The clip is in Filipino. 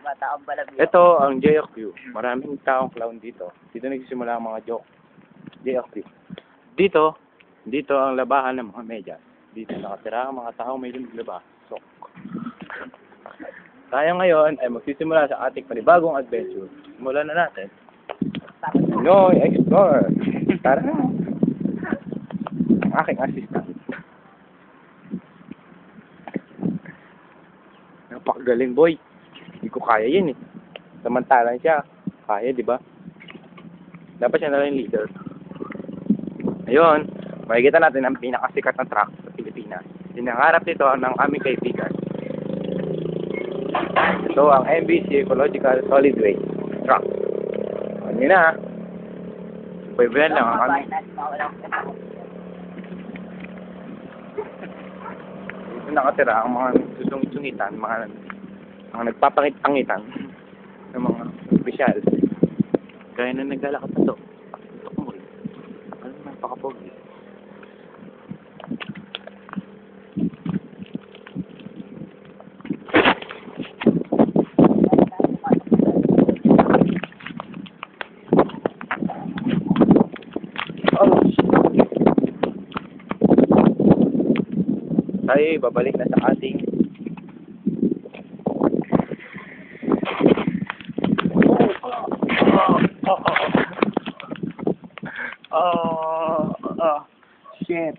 Bata ang balabyo. Ito ang JOQ. Maraming taong clown dito. Dito nagsisimula ang mga joke. JOQ. Dito, dito ang labahan ng mga medyas. Dito nakatira ang mga taong may lumiglaba. Sok. Tayo ngayon ay magsisimula sa ating panibagong adventure. Simulan na natin. No, explore. Tara. Ang aking assistant. Napakagaling, boy. Hindi ko kaya yun eh. Samantalang siya. Kaya, di ba? Dapat siya na lang yung leader. Ayun. Makikita natin ang pinakasikat na truck sa Pilipinas. Sinangarap nito ng aming kaibigan. Ito ang MBC Ecological Solid Waste Truck. Ano yun na? Pwede lang ang aming dito nakatira ang mga susung-sungitan, mga mga nagpapangit-pangitan ng mga opisyal. Kaya na naglalakad na to. Ito ko mo Ano naman pakapogi. Oh, shit. Tayo ay babalik na sa ating 哦哦，shit。